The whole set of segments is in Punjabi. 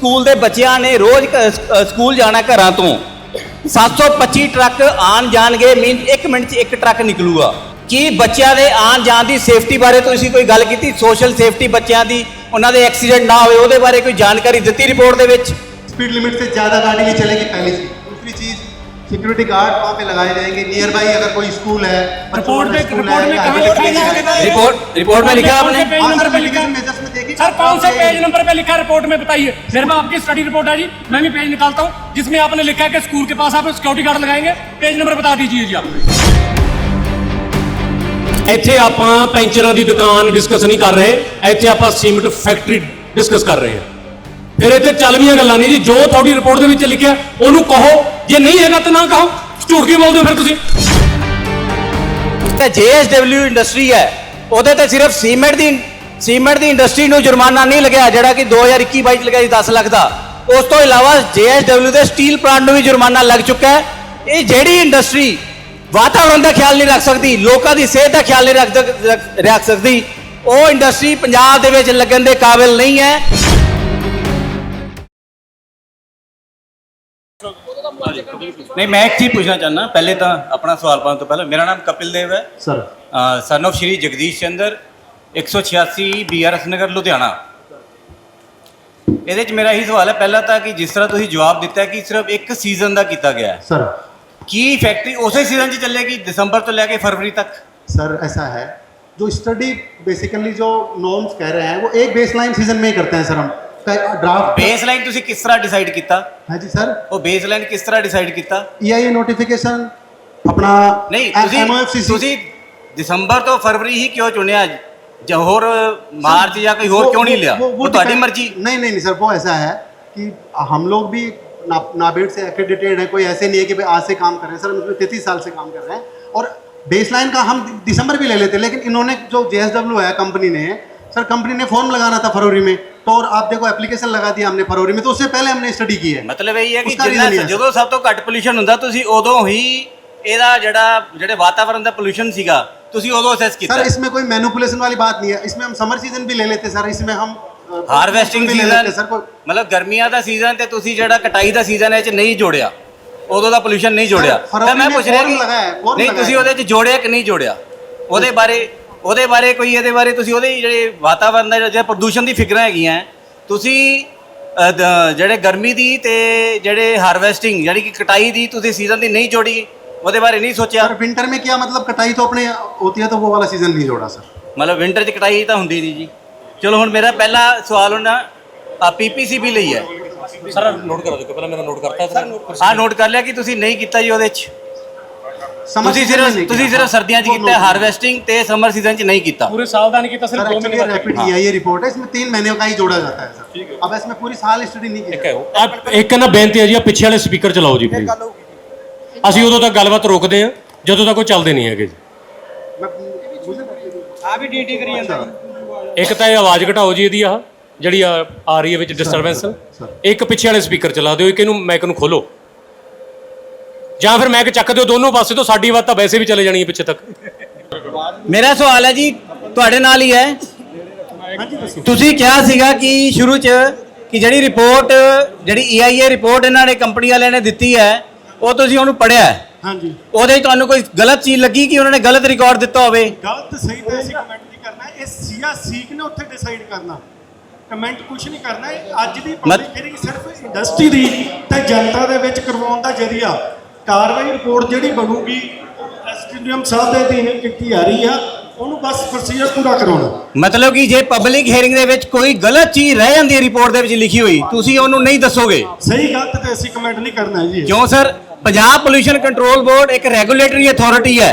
ਸਕੂਲ ਦੇ ਬੱਚਿਆਂ ਨੇ ਰੋਜ਼ ਘ- ਸ- ਸਕੂਲ ਜਾਣਾ ਘਰਾਂ ਤੋਂ 725 ਟਰੱਕ ਆਣ ਜਾਣਗੇ ਮੀਨ 1 ਮਿੰਟ 'ਚ ਇੱਕ ਟਰੱਕ ਨਿਕਲੂਗਾ ਕੀ ਬੱਚਿਆਂ ਦੇ ਆਣ ਜਾਣ ਦੀ ਸੇਫਟੀ ਬਾਰੇ ਤੁਸੀਂ ਕੋਈ ਗੱਲ ਕੀਤੀ ਸੋਸ਼ਲ ਸੇਫਟੀ ਬੱਚਿਆਂ ਦੀ ਉਹਨਾਂ ਦੇ ਐਕਸੀਡੈਂਟ ਨਾ ਹੋਵੇ ਉਹਦੇ ਬਾਰੇ ਕੋਈ ਜਾਣਕਾਰੀ ਦਿੱਤੀ ਰਿਪੋਰਟ ਦੇ ਵਿੱਚ स्पीड लिमिट से ज़्यादा गाड़ी नहीं चलेगी पहली चीज़ दूसरी चीज़ सिक्योरिटी गार्ड वहाँ पे लगाए जाएंगे नियर बाई अगर कोई स्कूल है बच्चों रिपोर्ट वाला में स्कूल रिपोर्ट में या कहाँ लिखा है यहाँ IDP पे? रिपोर्ट रिपोर्ट में लिखा आपने पेज हाँ नंबर सर पे लिखा मिटिगेशन मेजर्स में देखिए सर कौन से पेज नंबर पे लिखा है रिपोर्ट में बताइए मेरे पास आपकी स्टडी रिपोर्ट है जी मैं भी पेज निकालता हूँ जिसमें आपने लिखा है कि स्कूल के पास आप सिक्योरिटी गार्ड लगाएंगे पेज नंबर बता दीजिए जी आप ਇੱਥੇ ਆਪਾਂ ਪੈਂਚਰਾਂ ਦੀ ਦੁਕਾਨ ਡਿਸਕਸ ਨਹੀਂ ਕਰ ਰਹੇ ਇੱਥੇ ਆਪਾਂ ਸੀਮਿੰਟ ਫੈਕਟਰੀ ਡਿਸਕਸ ਕਰ ਰਹੇ ਹਾਂ ਫਿਰ ਇੱਥੇ ਚੱਲਵੀਆਂ ਗੱਲਾਂ ਨਹੀਂ ਜੀ ਜੋ ਤੁਹਾਡੀ ਰਿਪੋਰਟ ਦੇ ਵਿੱਚ ਲਿਖਿਆ ਉਹਨੂੰ ਕਹੋ ਜੇ ਨਹੀਂ ਹੈਗਾ ਤਾਂ ਨਾ ਕਹੋ ਝੂਠ ਕਿਉਂ ਬੋਲਦੇ ਹੋ ਫਿਰ ਤੁਸੀਂ ਤੇ JSW ਇੰਡਸਟਰੀ ਹੈ ਉਹਦੇ ਤੇ ਸਿਰਫ ਸੀਮੈਂਟ ਦੀ ਸੀਮੈਂਟ ਦੀ ਇੰਡਸਟਰੀ ਨੂੰ ਜੁਰਮਾਨਾ ਨਹੀਂ ਲੱਗਿਆ ਜਿਹੜਾ ਕਿ 2021 22 ਚ ਲਗਿਆ ਸੀ 10 ਲੱਖ ਦਾ। ਉਸ ਤੋਂ ਇਲਾਵਾ JSW ਦੇ ਸਟੀਲ ਪਲਾਂਟ ਨੂੰ ਵੀ ਜੁਰਮਾਨਾ ਲੱਗ ਚੁੱਕਾ ਹੈ। ਇਹ ਜਿਹੜੀ ਇੰਡਸਟਰੀ ਵਾਤਾਵਰਣ ਦਾ ਖਿਆਲ ਨਹੀਂ ਰੱਖ ਸਕਦੀ ਲੋਕਾਂ ਦੀ ਸਿਹਤ ਦਾ ਖਿਆਲ ਨਹੀਂ ਰੱਖ ਰੱਖ- ਸਕਦੀ ਉਹ ਇੰਡਸਟਰੀ ਪੰਜਾਬ ਦੇ ਵਿੱਚ ਲੱਗਣ ਦੇ ਕਾਬਿਲ ਨਹੀਂ ਹੈ। ਨਹੀਂ ਮੈਂ ਇੱਕ ਚੀਜ਼ ਪੁੱਛਣਾ ਚਾਹੁੰਦਾ ਪਹਿਲੇ ਤਾਂ ਆਪਣਾ ਸਵਾਲ ਪਾਉਣ ਤੋਂ ਪਹਿਲਾਂ ਮੇਰਾ ਨਾਮ ਕਪਿਲ ਦੇਵ ਹੈ। Sir son of Shri Jagdish Chandra 186 BRS Nagar Ludhiana ਇਹਦੇ ਚ ਮੇਰਾ ਇਹੀ ਸਵਾਲ ਹੈ ਪਹਿਲਾਂ ਤਾਂ ਕਿ ਜਿਸ ਤਰ੍ਹਾਂ ਤੁਸੀਂ ਜਵਾਬ ਦਿੱਤਾ ਕਿ ਸਿਰਫ ਇੱਕ ਸੀਜ਼ਨ ਦਾ ਕੀਤਾ ਗਿਆ ਹੈ सर ਕੀ ਫੈਕਟਰੀ ਉਸੇ ਸੀਜ਼ਨ 'ਚ ਚੱਲੇਗੀ ਦਸੰਬਰ ਤੋਂ ਲੈ ਕੇ ਫਰਵਰੀ ਤੱਕ सर ऐसा है जो स्टडी बेसिकली जो नॉर्म्स कह रहे हैं वो एक बेसलाइन सीजन में ही करते हैं सर हम ड्राफ्ट ਬੇਸਲਾਈਨ ਤੁਸੀਂ ਕਿਸ ਤਰ੍ਹਾਂ ਡਿਸਾਈਡ ਕੀਤਾ हाँ जी सर ਉਹ ਬੇਸਲਾਈਨ ਕਿਸ ਤਰ੍ਹਾਂ ਡਿਸਾਈਡ ਕੀਤਾ ई आई ए नोटिफिकेशन अपना ਨਹੀਂ M- MOFCC ਤੁਸੀਂ ਤੁਸੀਂ ਦਸੰਬਰ ਤੋਂ ਫਰਵਰੀ ਹੀ ਕਿਉਂ ਚੁਣਿਆ ਜਾਂ ਹੋਰ ਮਾਰਚ ਜਾਂ ਕੋਈ ਹੋਰ वो- क्यों नहीं वो- लिया वो- वो वो ਤੁਹਾਡੀ depend- ਮਰਜ਼ੀ नहीं नहीं नहीं सर वो ऐसा है कि हम लोग भी ना, नाबेड से एक्रेडिटेड है कोई ऐसे नहीं है कि भाई आज से काम कर रहे हैं सर हम इसमें तैतीस साल से काम कर रहे हैं और बेसलाइन का हम दिसंबर भी ले लेते हैं लेकिन इन्होंने जो जे है कंपनी ने सर कंपनी ने फॉर्म लगाना था फरवरी में तो और आप देखो एप्लीकेशन लगा दिया हमने फरवरी में तो उससे पहले हमने स्टडी की है ਮਤਲਬ ਇਹ ਹੈ ਕਿ ਉਸਕਾ reason ਜਿੰਨਾ ਇਹ ਹੈ। ਜਦੋਂ ਸਭ ਤੋਂ ਘੱਟ ਪੋਲੂਸ਼ਨ ਹੁੰਦਾ ਤੁਸੀਂ ਉਦੋਂ ਹੀ ਇਹਦਾ ਜਿਹੜਾ ਜਿਹੜੇ ਵਾਤਾਵਰਣ ਦਾ ਪੋਲੂਸ਼ਨ ਸੀਗਾ ਤੁਸੀਂ ਉਦੋਂ ਅਸੈਸ ਕੀਤਾ सर इसमें कोई मैनुपुलेशन वाली बात नहीं है इसमें हम समर सीजन भी ले लेते हैं सर इसमें हम अ, ਹਾਰਵੈਸਟਿੰਗ भी ले ਸੀਜ਼ਨ लेते हैं सर कोई ਮਤਲਬ ਗਰਮੀਆਂ ਦਾ ਸੀਜ਼ਨ ਤੇ ਤੁਸੀਂ ਜਿਹੜਾ ਕਟਾਈ ਦਾ ਸੀਜ਼ਨ ਹੈ ਚ ਨਹੀਂ ਜੋੜਿਆ ਉਦੋਂ ਦਾ ਪੋਲੂਸ਼ਨ ਨਹੀਂ ਜੋੜਿਆ ਫਰਵਰੀ ਤਾਂ ਮੈਂ ਨੇ ਪੁੱਛ ਰਿਹਾ ਫੋਰਮ ਕਿ ਲਗਾਇਆ, ਫੋਰਮ ਨਹੀਂ ਲਗਾਇਆ। ਤੁਸੀਂ ਉਹਦੇ ਚ ਜੋੜਿਆ ਕਿ ਨਹੀਂ ਜੋੜਿਆ ਉਹਦੇ ਬਾਰੇ ਉਹਦੇ ਬਾਰੇ ਕੋਈ ਇਹਦੇ ਬਾਰੇ ਤੁਸੀਂ ਉਹਦੇ ਜਿਹੜੇ ਵਾਤਾਵਰਣ ਦਾ ਜਿਹੜਾ ਪ੍ਰਦੂਸ਼ਣ ਦੀ ਫਿਕਰਾਂ ਹੈਗੀਆਂ ਤੁਸੀਂ ਅ, ਦ- ਜਿਹੜੇ ਗਰਮੀ ਦੀ ਤੇ ਜਿਹੜੇ ਹਾਰਵੈਸਟਿੰਗ ਜਿਹੜੀ ਕਿ ਕਟਾਈ ਦੀ ਤੁਸੀਂ ਸੀਜ਼ਨ ਦੀ ਨਹੀਂ ਜੋੜੀ ਉਹਦੇ ਬਾਰੇ ਨਹੀਂ ਸੋਚਿਆ सर विंटर में क्या मतलब कटाई तो अपने होती है तो वो वाला सीजन नहीं जोड़ा सर ਮਤਲਬ ਵਿੰਟਰ 'ਚ ਕਟਾਈ ਤਾਂ ਹੁੰਦੀ ਨਹੀਂ ਜੀ ਚਲੋ ਹੁਣ ਮੇਰਾ ਪਹਿਲਾ ਸਵਾਲ ਹੁੰਦਾ ਆ ਪੀਪੀਸੀ ਵੀ ਲਈ ਹੈ ਸਰ ਨੋਟ ਕਰਾ ਦਿਓ ਪਹਿਲਾਂ ਮੇਰਾ ਨੋਟ ਕਰਤਾ ਆ ਨੋਟ ਕਰ ਲਿਆ ਕਿ ਤੁਸੀਂ ਨਹੀਂ ਕੀਤਾ ਜੀ ਉਹਦੇ 'ਚ समर ਤੁਸੀਂ season में ਸਿਰਫ नहीं ਤੁਸੀਂ किया। ਸਿਰਫ ਸਰਦੀਆਂ 'ਚ वो ਕੀਤਾ no- ਹਾਰਵੈਸਟਿੰਗ ਤੇ ਸਮਰ ਸੀਜ਼ਨ 'ਚ ਨਹੀਂ ਕੀਤਾ पूरे साल दान की तो सर सिर्फ दो एक्चुअली महीने रैपिड हाँ। ई रिपोर्ट है इसमें तीन महीने का ही जोड़ा जाता है सर अब इसमें पूरी साल स्टडी नहीं की जाती। ਇੱਕ ਨਾ ਬੇਨਤੀ ਹੈ ਜੀ ਆ ਪਿੱਛੇ ਵਾਲੇ ਸਪੀਕਰ ਚਲਾਓ ਜੀ ਪਲੀਜ਼ ਅਸੀਂ ਉਦੋਂ ਤੱਕ ਗੱਲਬਾਤ ਰੋਕਦੇ ਹਾਂ ਜਦੋਂ ਤੱਕ ਉਹ ਚੱਲਦੇ ਨਹੀਂ ਹੈਗੇ ਜੀ। ਇੱਕ ਤਾਂ ਇਹ ਆਵਾਜ਼ ਘਟਾਓ ਜੀ ਇਹਦੀ ਆਹ ਜਿਹੜੀ ਆ ਆ ਰਹੀ ਹੈ ਵਿੱਚ ਡਿਸਟਰਬੈਂਸ ਇੱਕ ਪਿੱਛੇ ਵਾਲੇ ਸਪੀਕਰ ਚਲਾ ਦਿਓ ਇੱਕ ਇਹਨੂੰ ਮਾਈਕ ਨੂੰ ਖੋਲੋ। ਜਾਂ ਫਿਰ ਮਾਈਕ ਚੱਕ ਦਿਓ ਦੋਨੋਂ ਪਾਸੇ ਤੋਂ ਸਾਡੀ ਆਵਾਜ਼ ਤਾਂ ਵੈਸੇ ਵੀ ਚਲੇ ਜਾਣੀ ਹੈ ਪਿੱਛੇ ਤੱਕ। ਮੇਰਾ ਸਵਾਲ ਹੈ ਜੀ ਤੁਹਾਡੇ ਨਾਲ ਹੀ ਹੈ। ਤੁਸੀਂ ਕਿਹਾ ਸੀਗਾ ਕਿ ਸ਼ੁਰੂ 'ਚ ਕਿ ਜਿਹੜੀ ਰਿਪੋਰਟ ਜਿਹੜੀ EIA ਰਿਪੋਰਟ ਇਹਨਾਂ ਨੇ ਕੰਪਨੀ ਵਾਲਿਆਂ ਨੇ ਦਿੱਤੀ ਹੈ ਉਹ ਤੁਸੀਂ ਉਹਨੂੰ ਪੜਿਆ ਹੈ। जी ਉਹਦੇ 'ਚ ਤੁਹਾਨੂੰ ਕੋਈ ਗਲਤ ਚੀਜ਼ ਲੱਗੀ ਕਿ ਉਹਨਾਂ ਨੇ ਗਲਤ ਰਿਕਾਰਡ ਦਿੱਤਾ ਹੋਵੇ? ਗਲਤ ਸਹੀ ਤਾਂ ਅਸੀਂ ਕਮੈਂਟ ਨਹੀਂ ਕਰਨਾ। ਇਹ ਸੀਆ ਸੀਕ ਨੇ ਉੱਥੇ ਡਿਸਾਈਡ ਕਰਨਾ। ਕਮੈਂਟ ਕੁਝ ਨਹੀਂ ਕਰਨਾ। ਇਹ ਅੱਜ ਦੀ ਪਬਲਿਕ ਹੀਅਰਿੰਗ ਸਿਰਫ ਇੰਡਸਟਰੀ ਦੀ ਤੇ ਜਨਤਾ ਦੇ ਵਿੱਚ ਕਰਵਾਉਣ ਦਾ ਜਰੀਆ ਕਾਰਵਾਈ ਰਿਪੋਰਟ ਜਿਹੜੀ ਬਣੂਗੀ ਐਸਟੀਡੀਐਮ ਸਾਹਿਬ ਦੇ ਅਧੀਨ ਕੀਤੀ ਆ ਰਹੀ ਆ ਉਹਨੂੰ ਬਸ ਪ੍ਰੋਸੀਜਰ ਪੂਰਾ ਕਰਾਉਣਾ। ਮਤਲਬ ਕਿ ਜੇ ਪਬਲਿਕ ਹੀਅਰਿੰਗ ਦੇ ਵਿੱਚ ਕੋਈ ਗਲਤ ਚੀਜ਼ ਰਹਿ ਜਾਂਦੀ ਹੈ ਰਿਪੋਰਟ ਦੇ ਵਿੱਚ ਲਿਖੀ ਹੋਈ ਤੁਸੀਂ ਉਹਨੂੰ ਨਹੀਂ ਦੱਸੋਗੇ? ਸਹੀ ਗਲਤ ਤੇ ਅਸੀਂ ਕਮੈਂਟ ਨਹੀਂ ਕਰਨਾ ਜੀ। ਕਿਉਂ sir? Punjab pollution control board ਇੱਕ ਰੈਗੂਲੇਟਰੀ ਅਥਾਰਟੀ ਹੈ।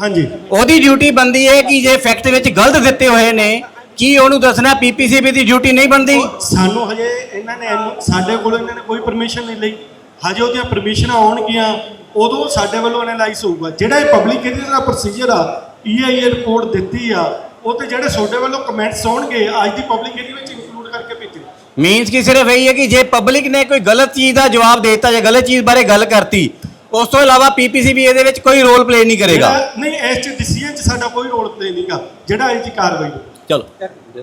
ਹਾਂਜੀ। ਉਹਦੀ ਡਿਊਟੀ ਬੰਦੀ ਹੈ ਕਿ ਜੇ ਫੈਕਟ ਵਿੱਚ ਗਲਤ ਦਿੱਤੇ ਹੋਏ ਨੇ ਕੀ ਉਹਨੂੰ ਦੱਸਣਾ ਪੀਪੀਸੀਬੀ ਦੀ ਡਿਊਟੀ ਨਹੀਂ ਬੰਦੀ ਸਾਨੂੰ ਹਜੇ ਇਹਨਾਂ ਨੇ ਸਾਡੇ ਕੋਲ ਇਹਨਾਂ ਨੇ ਕੋਈ ਪਰਮਿਸ਼ਨ ਨਹੀਂ ਲਈ। ਹਜੇ ਉਹਦੀਆਂ ਪਰਮਿਸ਼ਨਾਂ ਆਉਣਗੀਆਂ ਉਦੋਂ ਸਾਡੇ ਵੱਲੋਂ ਐਨਾਲਾਈਜ਼ ਹੋਊਗਾ। ਜਿਹੜਾ ਇਹ ਪਬਲਿਕ ਏਰੀਆ ਦਾ ਪ੍ਰੋਸੀਜਰ ਆ ਈਆਈਏ ਰਿਪੋਰਟ ਦਿੱਤੀ ਆ ਉਹ ਤੇ ਜਿਹੜੇ ਤੁਹਾਡੇ ਵੱਲੋਂ ਕਮੈਂਟਸ ਆਉਣਗੇ ਅੱਜ ਦੀ ਪਬਲਿਕ ਏਰੀਆ ਵਿੱਚ ਇਨਕਲੂਡ ਕਰਕੇ ਭੇਜੋ ਮੀਨਸ ਕਿ ਸਿਰਫ ਇਹੀ ਹੈ ਕਿ ਜੇ ਪਬਲਿਕ ਨੇ ਕੋਈ ਗਲਤ ਚੀਜ਼ ਦਾ ਜਵਾਬ ਦੇ ਦਿੱਤਾ ਜਾਂ ਗਲਤ ਚੀਜ਼ ਬਾਰੇ ਗੱਲ ਕਰਤੀ ਉਸ ਤੋਂ ਇਲਾਵਾ ਪੀਪੀਸੀਬੀ ਇਹਦੇ ਵਿੱਚ ਕੋਈ ਰੋਲ ਪਲੇ ਨਹੀਂ ਕਰੇਗਾ। ਨਹੀਂ ਇਸ ਚ ਡਿਸੀਜਨ ਚ ਸਾਡਾ ਕੋਈ ਰੋਲ ਪਲੇ ਨਹੀਂਗਾ। ਜਿਹੜਾ ਇਹ ਜੀ ਕਾਰਵਾਈ ਚਲੋ।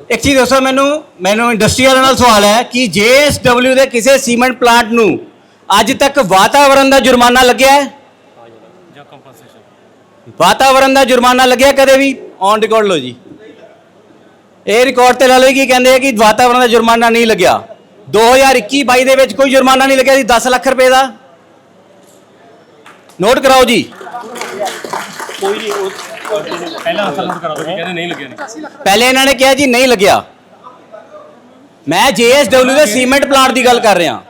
ਇੱਕ ਚੀਜ਼ ਦੱਸੋ ਮੈਨੂੰ ਮੈਨੂੰ ਇੰਡਸਟਰੀ ਵਾਲਿਆਂ ਨਾਲ ਸਵਾਲ ਹੈ ਕਿ JSW ਦੇ ਕਿਸੇ ਸੀਮੈਂਟ ਪਲਾਂਟ ਨੂੰ ਅੱਜ ਤੱਕ ਵਾਤਾਵਰਣ ਦਾ ਜੁਰਮਾਨਾ ਲੱਗਿਆ ਹੈ? ਵਾਤਾਵਰਣ ਦਾ ਜੁਰਮਾਨਾ ਲੱਗਿਆ ਕਦੇ ਵੀ? ਔਨ ਰਿਕਾਰਡ ਲਓ ਜੀ। ਇਹ ਰਿਕਾਰਡ ਤੇ ਲਾ ਲਓ ਕੀ ਕਹਿੰਦੇ ਆ ਕਿ ਵਾਤਾਵਰਣ ਦਾ ਜੁਰਮਾਨਾ ਨਹੀਂ ਲੱਗਿਆ। 2021 22 ਦੇ ਵਿੱਚ ਕੋਈ ਜੁਰਮਾਨਾ ਨਹੀਂ ਲੱਗਿਆ ਜੀ 10 ਲੱਖ ਰੁਪਏ ਦਾ। ਨੋਟ ਕਰਾਓ ਜੀ। ਪਹਿਲਾਂ ਆਨਸਰ ਨੋਟ ਕਰਾ ਦੋ ਕਹਿੰਦੇ ਨਹੀਂ ਲੱਗਿਆ ਨਹੀਂ ਪਹਿਲੇ ਇਹਨਾਂ ਨੇ ਕਿਹਾ ਜੀ ਨਹੀਂ ਲੱਗਿਆ। ਮੈਂ JSW ਦੇ ਸੀਮੈਂਟ ਪਲਾਂਟ ਦੀ ਗੱਲ ਕਰ ਰਿਹਾ।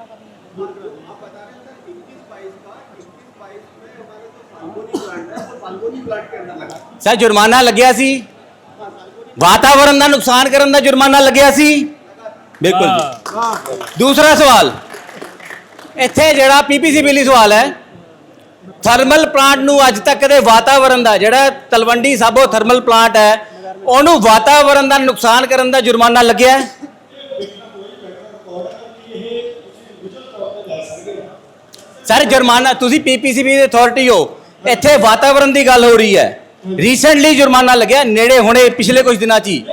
ਸਰ ਜੁਰਮਾਨਾ ਲੱਗਿਆ ਸੀ। ਵਾਤਾਵਰਣ ਦਾ ਨੁਕਸਾਨ ਕਰਨ ਦਾ ਜੁਰਮਾਨਾ ਲੱਗਿਆ ਸੀ? ਬਿਲਕੁਲ ਜੀ। ਦੂਸਰਾ ਸਵਾਲ, ਇੱਥੇ ਜਿਹੜਾ ਪੀਪੀਸੀ ਬਿੱਲੀ ਸਵਾਲ ਹੈ, ਥਰਮਲ ਪਲਾਂਟ ਨੂੰ ਅੱਜ ਤੱਕ ਦੇ ਵਾਤਾਵਰਣ ਦਾ, ਜਿਹੜਾ ਤਲਵੰਡੀ ਸਾਬੋ ਥਰਮਲ ਪਲਾਂਟ ਹੈ, ਉਹਨੂੰ ਵਾਤਾਵਰਣ ਦਾ ਨੁਕਸਾਨ ਕਰਨ ਦਾ ਜੁਰਮਾਨਾ ਲੱਗਿਆ ਸਰ, ਜੁਰਮਾਨਾ, ਤੁਸੀਂ ਪੀਪੀਸੀਬੀ ਦੀ ਅਥਾਰਟੀ ਹੋ, ਇੱਥੇ ਵਾਤਾਵਰਣ ਦੀ ਗੱਲ ਹੋ ਰਹੀ ਹੈ। ਰੀਸੈਂਟਲੀ ਜੁਰਮਾਨਾ ਲੱਗਿਆ ਨੇੜੇ ਹੁਣੇ ਪਿਛਲੇ ਕੁਝ ਦਿਨਾਂ 'ਚ ਹੀ।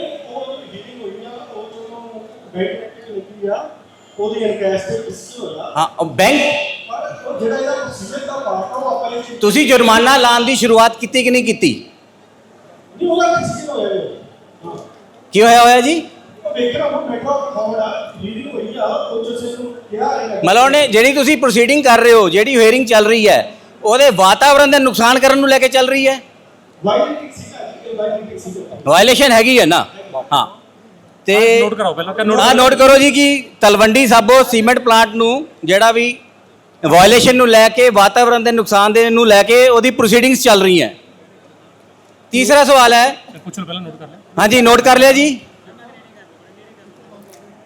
ਹਾਂ ਬੈਂਕ ਨੇ ਤੁਸੀਂ ਜੁਰਮਾਨਾ ਲਾਉਣ ਦੀ ਸ਼ੁਰੂਆਤ ਕੀਤੀ ਕਿ ਨਹੀਂ ਕੀਤੀ? ਕੀ ਹੋਇਆ ਹੋਇਆ ਜੀ? ਨੂੰ। ਮਤਲਬ ਉਹਨੇ ਜਿਹੜੀ ਤੁਸੀਂ ਪ੍ਰੋਸੀਡਿੰਗ ਕਰ ਰਹੇ ਹੋ ਜਿਹੜੀ ਹੀਅਰਿੰਗ ਚੱਲ ਰਹੀ ਹੈ ਉਹਦੇ ਵਾਤਾਵਰਣ ਦੇ ਨੁਕਸਾਨ ਕਰਨ ਨੂੰ ਲੈ ਕੇ ਚੱਲ ਰਹੀ ਹੈ? ਵਾਇਲੇਟਿੰਗ ਸੀਗਾ ਜੀ ਵਾਇਲੇਟਿੰਗ ਸੀਗਾ। ਵਾਇਲੇਸ਼ਨ ਹੈਗੀ ਹੈ ਨਾ? ਹਾਂ। ਤੇ ਨੋਟ ਕਰਾਓ ਪਹਿਲਾਂ ਕਿ ਨੋਟ ਆ ਨੋਟ ਕਰੋ ਜੀ ਕਿ ਤਲਵੰਡੀ ਸਾਬੋ ਸੀਮੈਂਟ ਪਲਾਂਟ ਨੂੰ ਜਿਹੜਾ ਵੀ ਵਾਇਲੇਸ਼ਨ ਨੂੰ ਲੈ ਕੇ ਵਾਤਾਵਰਣ ਦੇ ਨੁਕਸਾਨ ਦੇ ਨੂੰ ਲੈ ਕੇ ਉਹਦੀ ਪ੍ਰੋਸੀਡਿੰਗਸ ਚੱਲ ਰਹੀਆਂ ਤੀਸਰਾ ਸਵਾਲ ਹੈ। ਪੁੱਛ ਲਓ ਪਹਿਲਾਂ ਨੋਟ ਕਰ ਲੈ ਹਾਂਜੀ ਨੋਟ ਕਰ ਲਿਆ ਜੀ।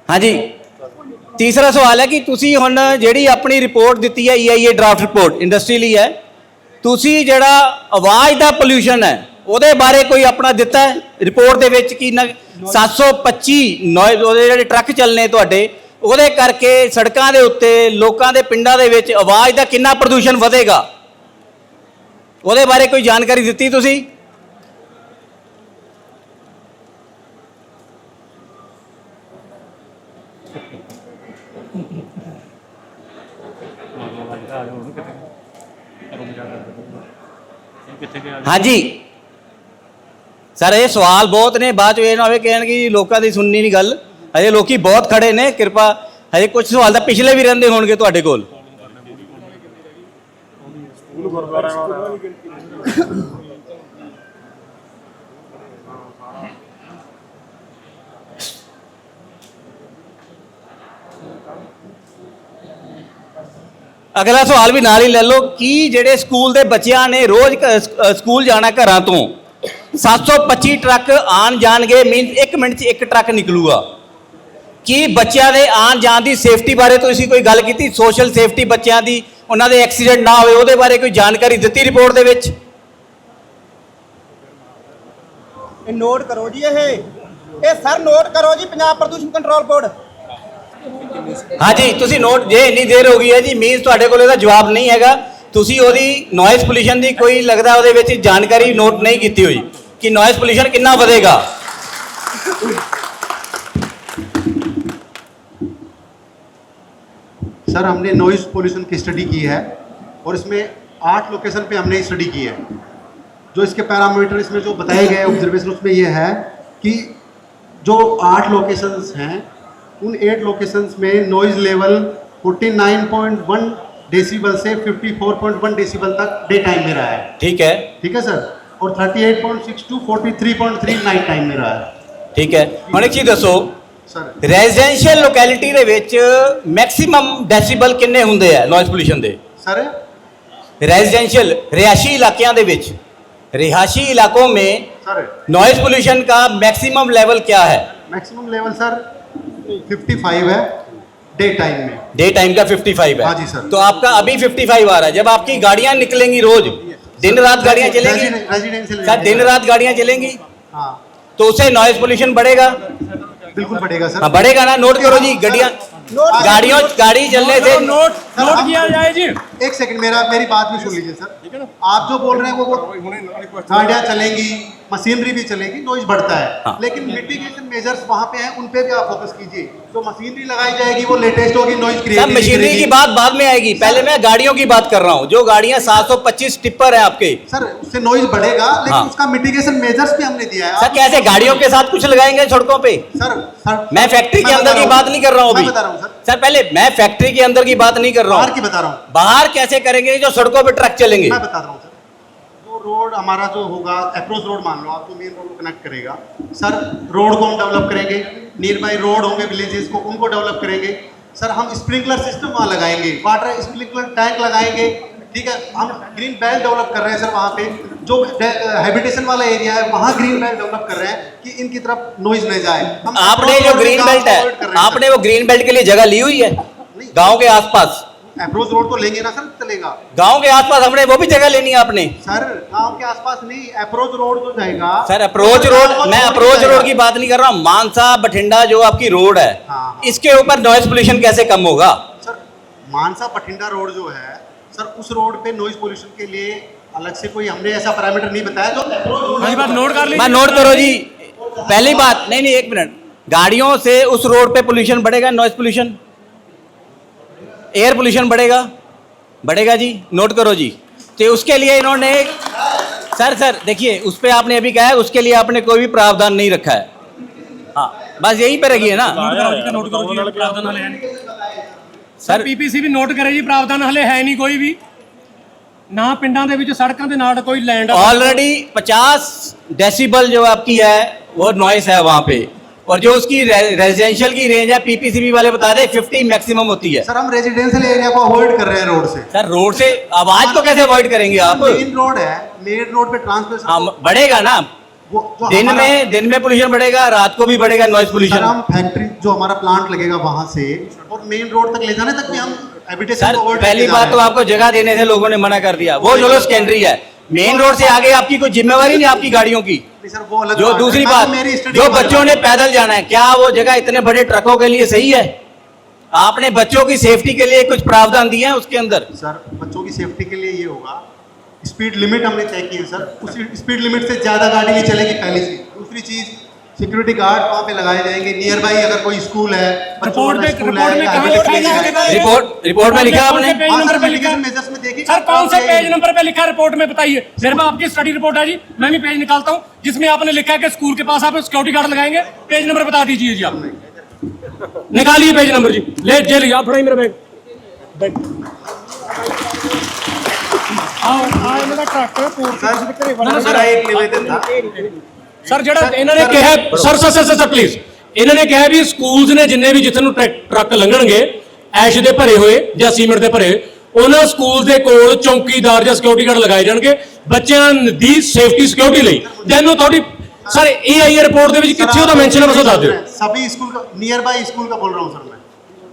ਹਾਂਜੀ। ਤੀਸਰਾ ਸਵਾਲ ਹੈ ਕਿ ਤੁਸੀਂ ਹੁਣ ਜਿਹੜੀ ਆਪਣੀ ਰਿਪੋਰਟ ਦਿੱਤੀ ਹੈ EIA ਡਰਾਫਟ ਰਿਪੋਰਟ ਇੰਡਸਟਰੀ ਲਈ ਹੈ। ਤੁਸੀਂ ਜਿਹੜਾ ਆਵਾਜ਼ ਦਾ ਪੋਲੂਸ਼ਨ ਹੈ, ਉਹਦੇ ਬਾਰੇ ਕੋਈ ਆਪਣਾ ਦਿੱਤਾ ਹੈ? ਰਿਪੋਰਟ ਦੇ ਵਿੱਚ ਕਿ ਨਾ 725 ਨੋਇਜ਼ ਉਹਦੇ ਜਿਹੜੇ ਟਰੱਕ ਚੱਲਨੇ ਤੁਹਾਡੇ, ਉਹਦੇ ਕਰਕੇ ਸੜਕਾਂ ਦੇ ਉੱਤੇ, ਲੋਕਾਂ ਦੇ ਪਿੰਡਾਂ ਦੇ ਵਿੱਚ ਆਵਾਜ਼ ਦਾ ਕਿੰਨਾ ਪ੍ਰਦੂਸ਼ਣ ਵਧੇਗਾ? ਉਹਦੇ ਬਾਰੇ ਕੋਈ ਜਾਣਕਾਰੀ ਦਿੱਤੀ ਤੁਸੀਂ? ਹਾਂਜੀ। ਸਰ, ਇਹ ਸਵਾਲ ਬਹੁਤ ਨੇ, ਬਾਅਦ ਚ ਇਹ ਨਾ ਹੋਵੇ ਕਹਿਣ ਕਿ ਲੋਕਾਂ ਦੀ ਸੁਣਨੀ ਨਹੀਂ ਗੱਲ। ਹਜੇ ਲੋਕੀ ਬਹੁਤ ਖੜੇ ਨੇ, ਕਿਰਪਾ, ਹਜੇ ਕੁਝ ਸਵਾਲ ਤਾਂ ਪਿਛਲੇ ਵੀ ਰਹਿੰਦੇ ਹੋਣਗੇ ਤੁਹਾਡੇ ਕੋਲ। ਅਗਲਾ ਸਵਾਲ ਵੀ ਨਾਲ ਹੀ ਲੈ ਲਓ, ਕੀ ਜਿਹੜੇ ਸਕੂਲ ਦੇ ਬੱਚਿਆਂ ਨੇ ਰੋਜ਼ ਸਕੂਲ ਜਾਣਾ ਘਰਾਂ ਤੋਂ? 725 ਟਰੱਕ ਆਣ ਜਾਣਗੇ ਮੀਨ 1 ਮਿੰਟ 'ਚ ਇੱਕ ਟਰੱਕ ਨਿਕਲੂਗਾ। ਕੀ ਬੱਚਿਆਂ ਦੇ ਆਣ ਜਾਣ ਦੀ ਸੇਫਟੀ ਬਾਰੇ ਤੁਸੀਂ ਕੋਈ ਗੱਲ ਕੀਤੀ? ਸੋਸ਼ਲ ਸੇਫਟੀ ਬੱਚਿਆਂ ਦੀ, ਉਹਨਾਂ ਦੇ ਐਕਸੀਡੈਂਟ ਨਾ ਹੋਵੇ ਉਹਦੇ ਬਾਰੇ ਕੋਈ ਜਾਣਕਾਰੀ ਦਿੱਤੀ ਰਿਪੋਰਟ ਦੇ ਵਿੱਚ? ਨੋਟ ਕਰੋ ਜੀ ਇਹ। ਇਹ ਸਰ ਨੋਟ ਕਰੋ ਜੀ, ਪੰਜਾਬ ਪ੍ਰਦੂਸ਼ਣ ਕੰਟਰੋਲ ਬੋਰਡ ਹਾਂਜੀ ਤੁਸੀਂ ਨੋਟ ਜੇ ਇੰਨੀ ਦੇਰ ਹੋ ਗਈ ਹੈ ਜੀ ਮੀਨਸ ਤੁਹਾਡੇ ਕੋਲ ਇਹਦਾ ਜਵਾਬ ਨਹੀਂ ਹੈਗਾ ਤੁਸੀਂ ਉਹਦੀ ਨੋਇਜ਼ ਪੋਲੂਸ਼ਨ ਦੀ ਕੋਈ ਲੱਗਦਾ ਉਹਦੇ ਵਿੱਚ ਜਾਣਕਾਰੀ ਨੋਟ ਨਹੀਂ ਕੀਤੀ ਹੋਈ ਕਿ ਨੋਇਜ਼ ਪੋਲੂਸ਼ਨ ਕਿੰਨਾ ਵਧੇਗਾ सर हमने नॉइज पोल्यूशन की स्टडी की है और इसमें आठ लोकेशन पे हमने स्टडी की है जो इसके पैरामीटर इसमें जो बताए गए ऑब्जर्वेशन उसमें ये है कि जो आठ लोकेशंस हैं उन एट लोकेशंस में नॉइज लेवल 49.1 डेसिबल से 54.1 डेसिबल तक डे टाइम में रहा है ਠੀਕ ਹੈ ठीक है सर और 38.6 टू 43.3 नाइट टाइम में रहा है ਠੀਕ ਹੈ ਹੁਣ ਇੱਕ ਚੀਜ਼ ਦੱਸੋ सर ਰੈਜ਼ੀਡੈਂਸ਼ੀਅਲ ਲੋਕੈਲਿਟੀ ਦੇ ਵਿੱਚ ਮੈਕਸਿਮਮ ਡੈਸੀਬਲ ਕਿੰਨੇ ਹੁੰਦੇ ਆ ਨੋਇਜ਼ ਪੋਲੂਸ਼ਨ ਦੇ सर रेजिडेंशियल रिहायशी इलाकों के विच रिहायशी इलाकों में सर नॉइज पोल्यूशन का मैक्सिमम लेवल क्या है मैक्सिमम लेवल सर 55 है डे टाइम में। डे टाइम का 55 है। हाँ जी, सर। तो आपका अभी 55 आ रहा है। जब आपकी गाड़ियाँ निकलेंगी रोज दिन रात गाड़ियाँ चलेंगी? सर दिन रात गाड़ियाँ चलेंगी? हाँ। तो उससे नॉइज़ पोल्यूशन बढ़ेगा? बिल्कुल बढ़ेगा सर हाँ बढ़ेगा ना। नोट करो जी गाड़िया गाड़ियों गाड़ी चलने से नोट नोट किया जाए जी। एक सेकंड मेरा मेरी बात भी सुन लीजिए सर आप जो बोल रहे हैं वो गाड़ियाँ चलेंगी मशीनरी भी चलेगी नॉइज़ बढ़ता है। हाँ। लेकिन मिटिगेशन मेजर्स वहाँ पे हैं उन पे भी आप फोकस कीजिए। जो मशीनरी लगाई जाएगी वो लेटेस्ट होगी नॉइज़ सब मशीनरी की बात बाद में आएगी। पहले मैं गाड़ियों की बात कर रहा हूँ जो गाड़ियाँ सात सौ पच्चीस टिप्पर है आपके। सर उससे नॉइज़ बढ़ेगा लेकिन हाँ। उसका मिटिगेशन मेजर्स भी हमने दिया है। सर कैसे गाड़ियों के साथ कुछ लगाएँगे सड़कों पे? सर सर मैं फैक्ट्री के अंदर की बात नहीं कर रहा हूँ मैं अभी। बता रहा हूँ सर सर पहले मैं फैक्ट्री के अंदर की बात नहीं कर रहा हूँ। बता रहा हूँ। बाहर कैसे करेंगे जो सड़कों पे ट्रक चलेंगे? मैं बता रहा हूँ सर। जो रोड हमारा जो होगा अप्रोच रोड मान लो आप जो मेन रोड को कनेक्ट करेगा। सर रोड को हम डेवलप करेंगे। नियर बाई रोड होंगे विलेजेस को उनको डेवलप करेंगे। सर हम स्प्रिंकलर सिस्टम वहाँ लगाएँगे। वाटर स्प्रिंकलर टैंक लगाएँगे। ठीक है? हम ग्रीन बेल्ट डेवलप कर रहे हैं सर वहाँ पे। जो हैबिटेशन वाला एरिया है वहाँ ग्रीन बेल्ट डेवलप कर रहे हैं कि इनकी तरफ़ नॉइज़ नहीं जाए। आपने जो ग्रीन बेल्ट है आपने वो ग्रीन बेल्ट के लिए जगह ली हुई है? गाँव के आसपास। अप्रोच रोड तो लेंगे ना सर चलेगा। गाँव के आसपास हमने वो भी जगह लेनी है आपने सर गाँव के आसपास नहीं अप्रोच रोड जो जाएगा। सर अप्रोच वो रोड मैं अप्रोच रोड की बात नहीं कर रहा हूँ मानसा बठिंडा जो आपकी रोड है हाँ। इसके ऊपर नॉइज़ पोल्यूशन कैसे कम होगा? सर मानसा बठिंडा रोड जो है सर उस रोड पे नॉइज़ पोल्यूशन के लिए अलग से कोई हमने ऐसा पैरामीटर नहीं बताया जो नोट कर मैं नोट करो जी। पहली बात नहीं नहीं एक मिनट गाड़ियों से उस रोड पे पोल्यूशन बढ़ेगा नॉइज़ पोल्यूशन एयर पोल्यूशन बढ़ेगा बढ़ेगा जी नोट करो जी तो उसके लिए इन्होंने सर सर देखिए उस पे आपने अभी कहा है उसके लिए आपने कोई भी प्रावधान नहीं रखा है हाँ बस यहीं पे रखिए ना ਨੋਟ ਕਰੋ ਜੀ ਨੋਟ ਕਰੋ ਜੀ ਪ੍ਰਾਵਧਾਨ ਹਲੇ ਹੈ ਨਹੀਂ सर ਸਰ ਪੀਪੀਸੀ ਵੀ ਨੋਟ ਕਰੇ ਜੀ ਪ੍ਰਾਵਧਾਨ ਹਲੇ ਹੈ ਨਹੀਂ ਕੋਈ ਵੀ ਨਾ ਪਿੰਡਾਂ ਦੇ ਵਿੱਚ ਸੜਕਾਂ ਦੇ ਨਾਲ ਕੋਈ ਲੈਂਡ ऑलरेडी 50 डेसिबल जो आपकी है वो नॉइस है वहाँ पे और जो उसकी रेजिडेंशियल की रेंज है पीपीसीबी वाले बता दे 50 मैक्सिमम होती है। सर हम रेजिडेंशियल एरिया को अवॉइड कर रहे हैं रोड से। सर रोड से आवाज़ को कैसे अवॉइड करेंगे आप? मेन रोड है मेन रोड पे ट्रांसपोर्टेशन हम बढ़ेगा ना। वो जो दिन में दिन में पोल्यूशन बढ़ेगा रात को भी बढ़ेगा नॉइज़ पोल्यूशन हम फैक्ट्री जो हमारा प्लांट लगेगा वहाँ से और मेन रोड तक ले जाने तक भी हम सर पहली बात तो आपको जगह देने से लोगों ने मना कर दिया। वो चलो सेकेंडरी है मेन रोड से आगे आपकी कोई जिम्मेवारी नहीं आपकी गाड़ियों की। सर वो अलग जो दूसरी बात जो बच्चों ने पैदल जाना है क्या वो जगह इतने बड़े ट्रकों के लिए सही है? आपने बच्चों की सेफ्टी के लिए कुछ प्रावधान दिए हैं उसके अंदर? सर बच्चों की सेफ्टी के लिए ये होगा। स्पीड लिमिट हमने तय की है सर। उस स्पीड लिमिट से ज़्यादा गाड़ी नहीं चलेगी पहली चीज़ दूसरी चीज़ सिक्योरिटी गार्ड वहाँ पे लगाए जाएँगे। नियर बाई अगर कोई स्कूल है रिपोर्ट में स्कूल रिपोर्ट में कहाँ लिखा है रिपोर्ट रिपोर्ट में लिखा कौन से आपने? पेज हाँ, नंबर सर, लिखा mitigation measures में देखिए सर कौन से पेज नंबर पे लिखा है रिपोर्ट में बताइए। मेरे पास आपकी स्टडी रिपोर्ट है जी। मैं भी पेज निकालता हूँ जिसमें आपने लिखा है कि स्कूल के पास आप सिक्योरिटी गार्ड लगाएँगे। पेज नंबर बता दीजिए जी आपने। निकालिए पेज नंबर जी। ले जे लिया आप फड़ाई मेरा बैग सर मेरा एक निवेदन था। ਸਰ ਜਿਹੜਾ ਇਹਨਾਂ ਨੇ ਕਿਹਾ sir sir sir sir please ਇਹਨਾਂ ਨੇ ਕਿਹਾ ਵੀ ਸਕੂਲਸ ਨੇ ਜਿੰਨੇ ਵੀ ਜਿੱਥੇ ਨੂੰ ਟਰੱਕ ਲੰਘਣਗੇ ਐਸ਼ ਦੇ ਭਰੇ ਹੋਏ ਜਾਂ ਸੀਮੈਂਟ ਦੇ ਭਰੇ ਉਹਨਾਂ ਸਕੂਲ ਦੇ ਕੋਲ ਚੌਕੀਦਾਰ ਜਾਂ ਸਿਕਿਉਰਿਟੀ ਗਾਰਡ ਲਗਾਏ ਜਾਣਗੇ ਬੱਚਿਆਂ ਦੀ ਸੇਫਟੀ ਸਿਕਿਉਰਿਟੀ ਲਈ। ਦੈਨ ਤੁਹਾਡੀ ਸਰ ਏਆਈ ਰਿਪੋਰਟ ਦੇ ਵਿੱਚ ਕਿੱਥੇ ਉਹਦਾ ਮੈਂਸ਼ਨ ਹੈ ਬਸ ਦੱਸ ਦਿਓ। सभी स्कूल का नियर बाय स्कूल का बोल रहा हूँ सर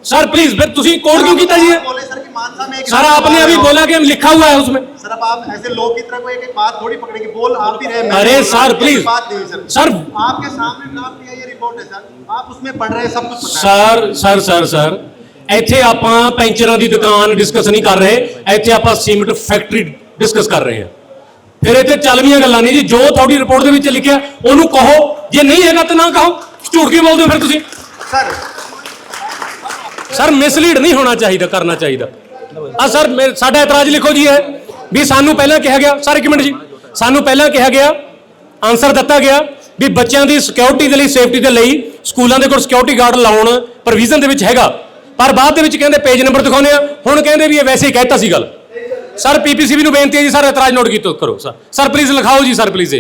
सर प्लीज फिर ਤੁਸੀਂ कोड क्यों ਕੀਤਾ जी ये? बोले सर कि मानसा में एक सर आपने अभी बोला कि लिखा हुआ है उसमें सर अब आप ऐसे लोग की तरह कोई एक बात थोड़ी पकड़ेंगे बोल आप भी रहे मैं अरे भी बोल रहा सर, हूँ, कोई please. बात नहीं सर सर आपके सामने ड्राफ्ट किया ये रिपोर्ट है सर आप उसमें पढ़ रहे हैं सब कुछ पता है ਸਰ ਸਰ ਸਰ ਸਰ ਇੱਥੇ ਆਪਾਂ ਪੈਂਚਰਾਂ ਦੀ ਦੁਕਾਨ ਡਿਸਕਸ ਨਹੀਂ ਕਰ ਰਹੇ ਇੱਥੇ ਆਪਾਂ ਸੀਮੈਂਟ ਫੈਕਟਰੀ ਡਿਸਕਸ ਕਰ ਰਹੇ ਹਾਂ ਫਿਰ ਇੱਥੇ ਚੱਲਵੀਆਂ ਗੱਲਾਂ ਨਹੀਂ ਜੀ ਜੋ ਤੁਹਾਡੀ ਰਿਪੋਰਟ ਦੇ ਵਿੱਚ ਲਿਖਿਆ ਉਹਨੂੰ ਕਹੋ ਜੇ ਨਹੀਂ ਹੈਗਾ ਤਾਂ ਨਾ ਕਹੋ ਝੂਠ ਕਿਉਂ ਬੋਲਦੇ ਹੋ ਫਿਰ ਤੁਸੀਂ सर ਸਰ ਮਿਸਲੀਡ ਨਹੀਂ ਹੋਣਾ ਚਾਹੀਦਾ ਕਰਨਾ ਚਾਹੀਦਾ। ਆ ਸਰ ਸਾਡਾ ਇਤਰਾਜ਼ ਲਿਖੋ ਜੀ ਹੈ ਵੀ ਸਾਨੂੰ ਪਹਿਲਾਂ ਕਿਹਾ ਗਿਆ ਸਰ ਇੱਕ ਮਿੰਟ ਜੀ। ਸਾਨੂੰ ਪਹਿਲਾਂ ਕਿਹਾ ਗਿਆ ਆਨਸਰ ਦਿੱਤਾ ਗਿਆ ਵੀ ਬੱਚਿਆਂ ਦੀ ਸਿਕਿਉਰਿਟੀ ਦੇ ਲਈ ਸੇਫਟੀ ਦੇ ਲਈ ਸਕੂਲਾਂ ਦੇ ਕੋਲ ਸਿਕਿਉਰਿਟੀ ਗਾਰਡ ਲਾਉਣ ਪ੍ਰੋਵੀਜ਼ਨ ਦੇ ਵਿੱਚ ਹੈਗਾ। ਪਰ ਬਾਅਦ ਦੇ ਵਿੱਚ ਕਹਿੰਦੇ ਪੇਜ ਨੰਬਰ ਦਿਖਾਉਂਦੇ ਆ। ਹੁਣ ਕਹਿੰਦੇ ਵੀ ਇਹ ਵੈਸੇ ਹੀ ਕਹਿਤਾ ਸੀ ਗੱਲ। ਸਰ ਪੀਪੀਸੀਬੀ ਨੂੰ ਬੇਨਤੀ ਹੈ ਜੀ ਸਰ ਇਤਰਾਜ਼ ਨੋਟ ਕੀਤਾ ਕਰੋ ਸਰ। ਸਰ ਪਲੀਜ਼ ਲਿਖਾਓ ਜੀ ਸਰ ਪਲੀਜ਼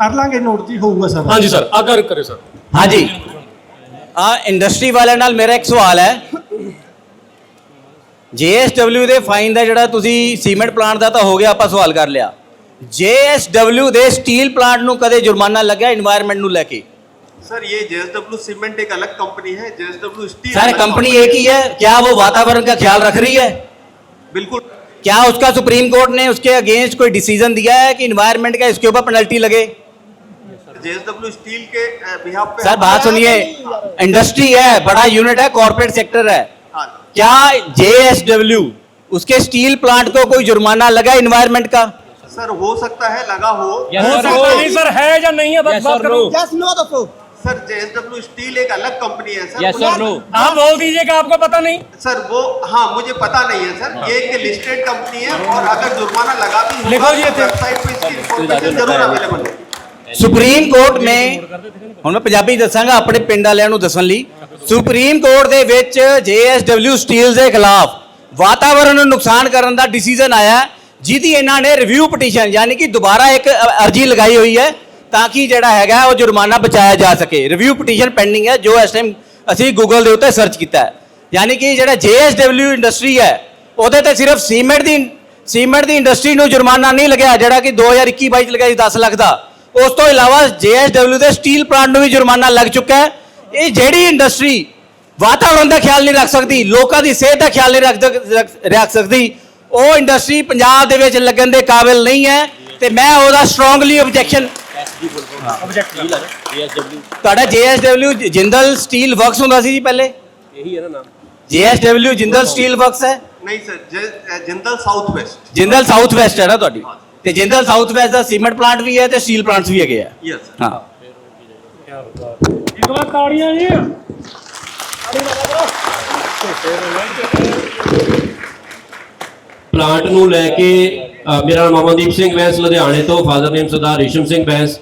ਕਰ ਲਾਂਗੇ ਨੋਟ ਜੀ ਹੋਊਗਾ ਸਰ। ਹਾਂਜੀ ਸਰ ਆ ਕਰ ਕਰੇ ਸਰ। ਹਾਂਜੀ। ਆ ਇੰਡਸਟਰੀ ਵਾਲਿਆਂ ਨਾਲ ਮੇਰਾ ਇੱਕ ਸਵਾਲ ਹੈ। ਜੀਐਸਡਬਲਯੂ ਦੇ ਫਾਈਨ ਦਾ ਜਿਹੜਾ ਤੁਸੀਂ ਸੀਮੈਂਟ ਪਲਾਂਟ ਦਾ ਤਾਂ ਹੋ ਗਿਆ ਆਪਾਂ ਸਵਾਲ ਕਰ ਲਿਆ ਜੀਐਸਡਬਲਯੂ ਦੇ ਸਟੀਲ ਪਲਾਂਟ ਨੂੰ ਕਦੇ ਜੁਰਮਾਨਾ ਲੱਗਿਆ এনवायरमेंट ਨੂੰ ਲੈ ਕੇ सर ये जेएसडब्ल्यू सीमेंट एक अलग कंपनी है जेएसडब्ल्यू स्टील सर कंपनी एक ही है क्या वो वातावरण का ख्याल रख रही है बिल्कुल क्या उसका सुप्रीम कोर्ट ने उसके अगेंस्ट कोई डिसीजन दिया है कि इन्वायरमेंट का इसके ऊपर पेनल्टी लगे जेएसडब्ल्यू स्टील के बिहाफ पे सर बात सुनिए इंडस्ट्री है बड़ा यूनिट है कॉर्पोरेट सेक्टर है क्या जेएसडब्ल्यू उसके स्टील प्लांट को कोई जुर्माना लगा इन्वायरमेंट का? सर हो सकता है लगा हो। Yes, हो सकता नहीं सर है या नहीं है बस बात करो। यस नो दोस्तो सर जेएसडब्ल्यू स्टील एक अलग कंपनी है सर। Yes, नो आप बोल दीजिएगा आपको पता नहीं। सर वो हाँ मुझे पता नहीं है सर। ये एक लिस्टेड कंपनी है और अगर जुर्माना लगा भी लिखो वेबसाइट तो पे इसकी ज़रूर अवेलेबल है। ਸੁਪਰੀਮ ਕੋਰਟ ਨੇ ਹੁਣ ਮੈਂ ਪੰਜਾਬੀ ਦੱਸਾਂਗਾ ਆਪਣੇ ਪਿੰਡ ਵਾਲਿਆਂ ਨੂੰ ਦੱਸਣ ਲਈ। ਸੁਪਰੀਮ ਕੋਰਟ ਦੇ ਵਿੱਚ ਜੇਐਸਡਬਲਿਊ ਸਟੀਲ ਦੇ ਖਿਲਾਫ ਵਾਤਾਵਰਣ ਨੂੰ ਨੁਕਸਾਨ ਕਰਨ ਦਾ ਡਿਸੀਜਨ ਆਇਆ ਜਿਹਦੀ ਇਹਨਾਂ ਨੇ ਰਿਵਿਊ ਪਟੀਸ਼ਨ ਯਾਨੀ ਕਿ ਦੁਬਾਰਾ ਇੱਕ ਅਰਜੀ ਲਗਾਈ ਹੋਈ ਹੈ ਤਾਂ ਕਿ ਜਿਹੜਾ ਹੈਗਾ ਉਹ ਜੁਰਮਾਨਾ ਬਚਾਇਆ ਜਾ ਸਕੇ। ਰਿਵਿਊ ਪਟੀਸ਼ਨ ਪੈਂਡਿੰਗ ਹੈ, ਜੋ ਇਸ ਟਾਈਮ ਅਸੀਂ ਗੂਗਲ ਦੇ ਉੱਤੇ ਸਰਚ ਕੀਤਾ ਹੈ। ਯਾਨੀ ਕਿ ਜਿਹੜਾ ਜੇਐਸਡਬਲਿਊ ਇੰਡਸਟਰੀ ਹੈ, ਉਹਦੇ ਤੇ ਸਿਰਫ ਸੀਮੈਂਟ ਦੀ ਸੀਮੈਂਟ ਦੀ ਇੰਡਸਟਰੀ ਨੂੰ ਜੁਰਮਾਨਾ ਨਹੀਂ ਲੱਗਿਆ, ਜਿਹੜਾ ਕਿ 2021-22 ਚ ਲਗਿਆ ਸੀ 10 ਲੱਖ ਦਾ। ਉਸ ਤੋਂ ਇਲਾਵਾ ਜੀਐਸਡਬਲਿਊ ਦੇ ਸਟੀਲ ਪਲਾਂਟ ਨੂੰ ਵੀ ਜੁਰਮਾਨਾ ਲੱਗ ਚੁੱਕਾ ਹੈ। ਇਹ ਜਿਹੜੀ ਇੰਡਸਟਰੀ ਵਾਤਾਵਰਣ ਦਾ ਖਿਆਲ ਨਹੀਂ ਰੱਖ ਸਕਦੀ ਲੋਕਾਂ ਦੀ ਸਿਹਤ ਦਾ ਖਿਆਲ ਨਹੀਂ ਰੱਖ ਸਕਦੀ ਉਹ ਇੰਡਸਟਰੀ ਪੰਜਾਬ ਦੇ ਵਿੱਚ ਲੱਗਣ ਦੇ ਕਾਬਿਲ ਨਹੀਂ ਹੈ ਤੇ ਮੈਂ ਉਹਦਾ ਸਟਰੋਂਗਲੀ ਆਬਜੈਕਸ਼ਨ ਤੁਹਾਡਾ ਜੀਐਸਡਬਲਿਊ ਜਿੰਦਲ ਸਟੀਲ ਵਰਕਸ ਹੁੰਦਾ ਸੀ ਜੀ ਪਹਿਲੇ? ਇਹੀ ਹੈ ਨਾ ਨਾਮ। ਜੀਐਸਡਬਲਿਊ ਜਿੰਦਲ ਸਟੀਲ ਵਰਕਸ ਹੈ? ਨਹੀਂ sir Jindal South West Jindal South West ਹੈ ਨਾ ਤੁਹਾਡੀ। ਤੇ ਜਿੰਦਲ ਸਾਊਥ ਵੈਸਟ ਦਾ ਸੀਮੈਂਟ ਪਲਾਂਟ ਵੀ ਹੈ ਤੇ ਸਟੀਲ ਪਲਾਂਟਸ ਵੀ ਹੈਗੇ ਆ। ਪਲਾਂਟ ਨੂੰ ਲੈ ਕੇ ਮੇਰਾ ਨਾਮ ਅਮਨਦੀਪ ਸਿੰਘ ਵੈਂਸ ਲੁਧਿਆਣੇ ਤੋਂ। Father name Sardar Resham Singh Bains.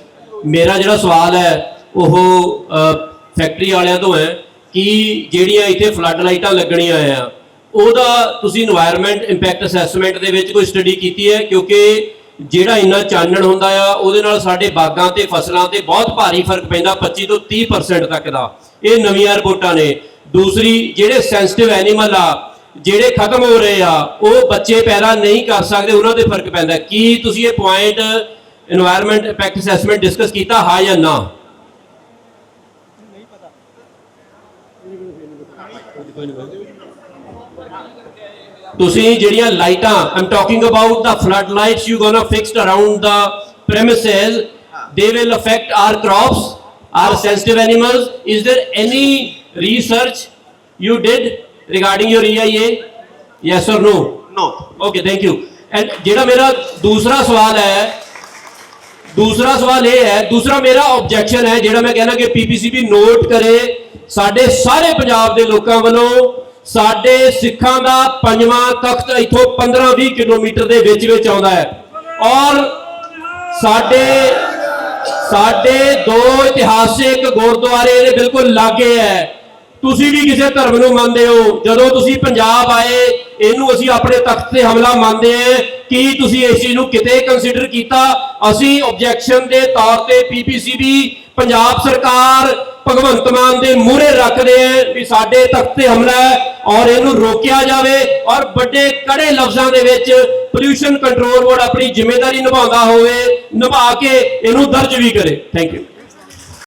ਮੇਰਾ ਜਿਹੜਾ ਸਵਾਲ ਹੈ ਉਹ ਫੈਕਟਰੀ ਵਾਲਿਆਂ ਤੋਂ ਹੈ ਕਿ ਜਿਹੜੀਆਂ ਇੱਥੇ ਫਲੱਡ ਲਾਈਟਾਂ ਲੱਗਣੀਆਂ ਆ ਉਹਦਾ ਤੁਸੀਂ এনवायरमेंट ਇੰਪੈਕਟ ਅਸੈਸਮੈਂਟ ਦੇ ਵਿੱਚ ਕੋਈ ਸਟੱਡੀ ਕੀਤੀ ਹੈ? ਕਿਉਂਕਿ ਜਿਹੜਾ ਇੰਨਾ ਚਾਨਣ ਹੁੰਦਾ ਆ, ਉਹਦੇ ਨਾਲ ਸਾਡੇ ਬਾਗਾਂ ਤੇ ਫਸਲਾਂ ਤੇ ਬਹੁਤ ਭਾਰੀ ਫ਼ਰਕ ਪੈਂਦਾ 25 ਤੋਂ 30% ਤੱਕ ਦਾ। ਇਹ ਨਵੀਆਂ ਰਿਪੋਰਟਾਂ ਨੇ। ਦੂਸਰੀ, ਜਿਹੜੇ ਸੈਂਸਿਟਿਵ ਐਨੀਮਲ ਆ, ਜਿਹੜੇ ਖਤਮ ਹੋ ਰਹੇ ਆ, ਉਹ ਬੱਚੇ ਪੈਦਾ ਨਹੀਂ ਕਰ ਸਕਦੇ, ਉਹਨਾਂ ਤੇ ਫ਼ਰਕ ਪੈਂਦਾ। ਕੀ ਤੁਸੀਂ ਇਹ point environment impact assessment discuss ਕੀਤਾ, ਹਾਂ ਜਾਂ ਨਾ? ਨਹੀਂ ਪਤਾ। ਤੁਸੀਂ ਜਿਹੜੀਆਂ ਲਾਈਟਾਂ ਆਮ talking about the flood lights you gonna fixed around the premises they will affect our crops our sensitive animals. Is there any research you did regarding your EIA yes or no? No okay thank you and ਜਿਹੜਾ ਮੇਰਾ ਦੂਸਰਾ ਸਵਾਲ ਹੈ ਦੂਸਰਾ ਸਵਾਲ ਇਹ ਹੈ ਦੂਸਰਾ ਮੇਰਾ ਆਬਜੈਕਸ਼ਨ ਹੈ ਜਿਹੜਾ ਮੈਂ ਕਹਿੰਦਾ ਕਿ ਪੀਪੀਸੀਬੀ ਨੋਟ ਕਰੇ ਸਾਡੇ ਸਾਰੇ ਪੰਜਾਬ ਦੇ ਲੋਕਾਂ ਵੱਲੋਂ ਸਾਡੇ ਸਿੱਖਾਂ ਦਾ ਪੰਜਵਾਂ ਤਖਤ ਇੱਥੋਂ 15-20 ਕਿਲੋਮੀਟਰ ਦੇ ਵਿੱਚ ਵਿੱਚ ਆਉਂਦਾ ਹੈ। ਔਰ ਸਾਡੇ ਸਾਡੇ ਦੋ ਇਤਿਹਾਸਿਕ ਗੁਰਦੁਆਰੇ ਇਹਦੇ ਬਿਲਕੁਲ ਲਾਗੇ ਹੈ। ਤੁਸੀਂ ਵੀ ਕਿਸੇ ਧਰਮ ਨੂੰ ਮੰਨਦੇ ਹੋ। ਜਦੋਂ ਤੁਸੀਂ ਪੰਜਾਬ ਆਏ, ਇਹਨੂੰ ਅਸੀਂ ਆਪਣੇ ਤਖਤ ਤੇ ਹਮਲਾ ਮੰਨਦੇ ਹਾਂ। ਕੀ ਤੁਸੀਂ ਇਸ ਚੀਜ਼ ਨੂੰ ਕਿਤੇ ਕੰਸੀਡਰ ਕੀਤਾ? ਅਸੀਂ ਆਬਜੈਕਸ਼ਨ ਦੇ ਤੌਰ ਤੇ ਪੀਪੀਸੀਬੀ ਪੰਜਾਬ ਸਰਕਾਰ ਭਗਵੰਤ ਮਾਨ ਦੇ ਮੂਹਰੇ ਰੱਖਦੇ ਹਾਂ ਵੀ ਸਾਡੇ ਤਖਤ ਤੇ ਹਮਲਾ ਹੈ ਔਰ ਇਹਨੂੰ ਰੋਕਿਆ ਜਾਵੇ ਔਰ ਵੱਡੇ ਕੜੇ ਲਫ਼ਜ਼ਾਂ ਦੇ ਵਿੱਚ ਪੋਲਿਊਸ਼ਨ ਕੰਟਰੋਲ ਬੋਰਡ ਆਪਣੀ ਜ਼ਿੰਮੇਵਾਰੀ ਨਿਭਾਉਂਦਾ ਹੋਵੇ, ਨਿਭਾ ਕੇ ਇਹਨੂੰ ਦਰਜ ਵੀ ਕਰੇ। Thank you